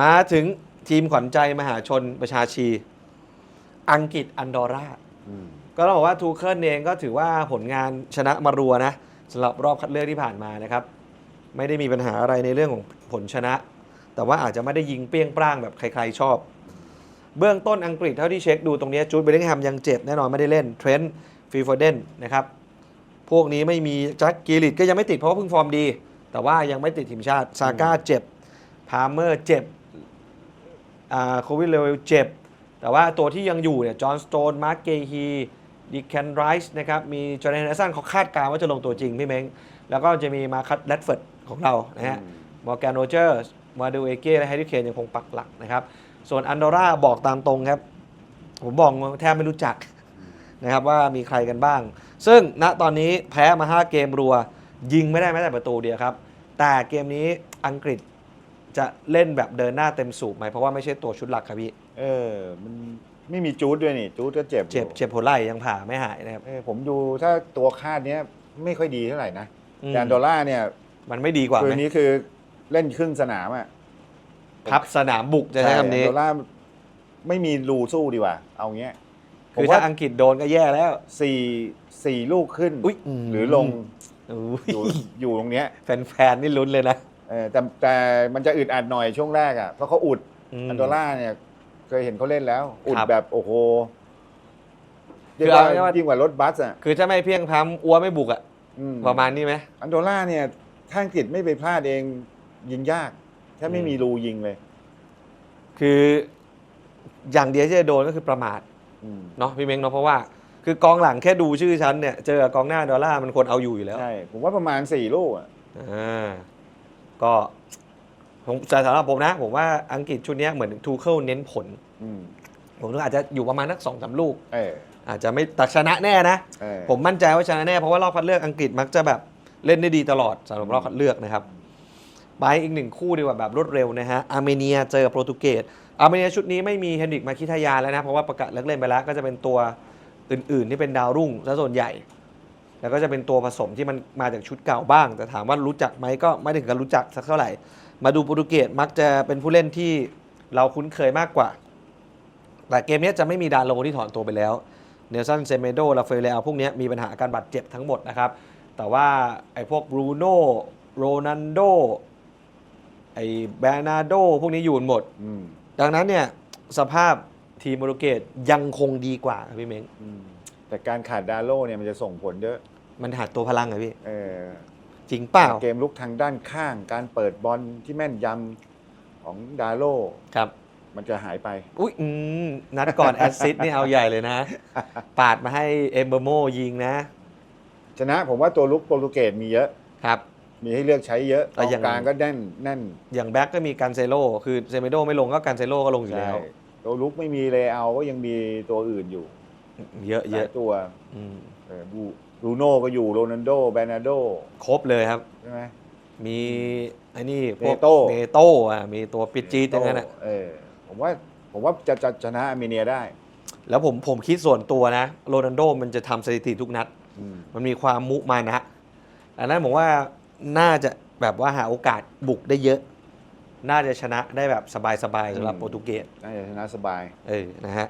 มาถึงทีมขวัญใจมหาชนประชาชี อังกฤษอันดอร่า อืม ก็ต้องบอกว่าทูเคิลเองก็ถือว่าผลงานชนะมารัวนะสำหรับรอบคัดเลือกที่ผ่านมานะครับ ไม่ได้มีปัญหาอะไรในเรื่องของผลชนะ แต่ว่าอาจจะไม่ได้ยิงเปรี้ยงปร้างแบบใครๆชอบ เบื้องต้นอังกฤษเท่าที่เช็คดูตรงเนี้ยจูดเบลลิงแฮมยังเจ็บแน่นอนไม่ได้เล่นเทรนต์ฟีฟอร์เดนนะครับ พวกนี้ไม่มีแจ็คกีริตก็ยังไม่ติดเพราะว่าเพิ่งฟอร์มดี แต่ว่ายังไม่ติดทีมชาติซาก้าเจ็บพาเมอร์เจ็บอ่า โควิดเลเวลเจ็บ แต่ว่าตัวที่ยังอยู่เนี่ยจอห์นสโตนมาร์คเกฮีดิแคนไรส์นะครับมีจอร์แดนเนสันเขาคาดการณ์ว่าจะลงตัวจริงพี่เม้งแล้วก็จะมีมาคัตแรดเฟิร์ดของเรานะฮะอืมมอร์แกนโรเจอร์สมาดูเอเก้และแฮร์รี่เคนยังคงปักหลักนะครับ ส่วนอันดอร่าบอกตามตรงครับ ผมบอกแทบไม่รู้จักนะครับว่ามีใครกันบ้าง ซึ่งณตอนนี้แพ้มา 5 เกมรัว ยิงไม่ได้แม้แต่ประตูเดียวครับ แต่เกมนี้อังกฤษ จะเล่นแบบเดินหน้าเต็มสูบไหมเพราะว่าไม่ใช่ตัวชุดหลักครับพี่เออ มันไม่มีจูดด้วยนี่ จูดก็เจ็บอยู่เจ็บเจ็บหัวไหล่ยังผ่าไม่หายนะครับ เออผมดูถ้าตัวคาดเนี้ยไม่ค่อยดีเท่าไหร่นะอืม แต่อันดอลล่าเนี่ยมันไม่ดีกว่าคืไหนมนี้คือเล่นครึ่งสนามอะพับสนามบุกจะใช้คำนี้อันดอลล่าไม่มีรูสู้ดีกว่า เอาเงี้ยผคืมอว่าถ้าอังกฤษโดนก็แย่แล้ว สี่สี่ลูกขึ้นอุ๊ย หรือลง อุ้ยอยู่อยู่ตรงเนี้ยแฟนๆนี่ลุ้นเลยนะเออ แต่แต่มันจะอึดอัดหน่อยช่วงแรกอะเพราะเขาอุดมอันดอลล่าเนี่ย เคยเห็นเขาเล่นแล้ว อุดครับแบบโอ้โหคือเรียกว่าเอาง่ายๆว่า ยิ่งกว่ารถบัสอะคือถ้าไม่เพียงพร้ำอัวไม่บุกอะอืมประมาณนี้ไหมอันโดล่าเนี่ยถ้าอังกฤษไม่ไปพลาดเองยิงยากถ้าไม่อืมมีรูยิงเลย คืออย่างเดียวที่จะโดนก็คือประมาทอืมเนาะพี่เม้งเนาะเพราะว่า คือกองหลังแค่ดูชื่อฉันเนี่ย เจอกับกองหน้าดอลลาร์มันควรเอาอยู่อยู่แล้วใช่ผมว่าประมาณสี่ลูกอะ อ่า ก็ผมแต่สำหรับผมนะ ผมว่าอังกฤษชุดเนี้ยเหมือนทูเคิลเน้นผล อืมผมว่าอาจจะอยู่ประมาณนักสองสามลูก เออ อาจจะไม่ตักชนะแน่นะ เออ ผมมั่นใจว่าชนะแน่เพราะว่ารอบคัดเลือกอังกฤษมักจะแบบเล่นได้ดีตลอดสำหรับรอบคัดเลือกนะครับ ไปอีกหนึ่งคู่ดีกว่าแบบรวดเร็วนะฮะ อาร์เมเนียเจอโปรตุเกส อาร์เมเนียชุดนี้ไม่มีเฮนริกมาคิทายานแล้วนะ เพราะว่าประกาศเลิกเล่นไปแล้ว ก็จะเป็นตัวอื่นๆที่เป็นดาวรุ่งซะส่วนใหญ่ แล้วก็จะเป็นตัวผสมที่มันมาจากชุดเก่าบ้าง แต่ถามว่ารู้จักไหมก็ไม่ได้ถึงกับรู้จักสักเท่าไหร่ มาดูโปรตุเกสมักจะเป็นผู้เล่นที่เราคุ้นเคยมากกว่า แต่เกมนี้จะไม่มีดานโลที่ถอนตัวไปแล้ว เนลสันเซเมโดลาเฟเลอาพวกเนี้ยมีปัญหาอาการบาดเจ็บทั้งหมดนะครับ แต่ว่าไอ้พวกบรูโน่โรนันโดไอ้แบรนาโดพวกนี้อยู่หมดอืมดังนั้นเนี่ยสภาพทีมโปรตุเกสยังคงดีกว่าครับพี่เม้งอืมแต่การขาดดาโล่เนี่ยมันจะส่งผลเยอะ มันหาตัวพลังเหรอพี่ เออจริงเปล่าเกมลุกทางด้านข้าง การเปิดบอลที่แม่นยำของดาโล่ครับ มันจะหายไป อุ้ยอืมนัดก่อนแอสซิสต์นี่เอาใหญ่เลยนะ ปาดมาให้เอมเบอร์โมยิงนะ ชนะผมว่าตัวลุกโปรตุเกสมีเยอะครับ มีให้เลือกใช้เยอะแต่กองอย่างกลางก็แน่นแน่นอย่างแบ็กก็มีการเซโลคือเซเมโดไม่ลงก็การเซโลก็ลงอยู่ใช่แล้วตัวลุกไม่มีเลเอาก็ยังมีตัวอื่นอยู่เยอะหเยลาอะยตัวอืม เออบูบ รูโน่ก็อยู่โรนัลโดแบรนาโดครบเลยครับ ใช่ไหม มีไอ้นี่พวกเนโต้ เนโต้อะมีตัวปิดจีดอย่างนั้นอะเออผมว่าผมว่าจะจะชนะอาร์เมเนียได้แล้วผมผมคิดส่วนตัวนะโรนัลโดมันจะทำสถิติทุกนัด อืมมันมีความมุมานะอันนั้นผมว่าน่าจะแบบว่าหาโอกาสบุกได้เยอะ น่าจะชนะได้แบบสบายๆสำหรับโปรตุเกสน่าจะชนะสบาย เออนะฮะ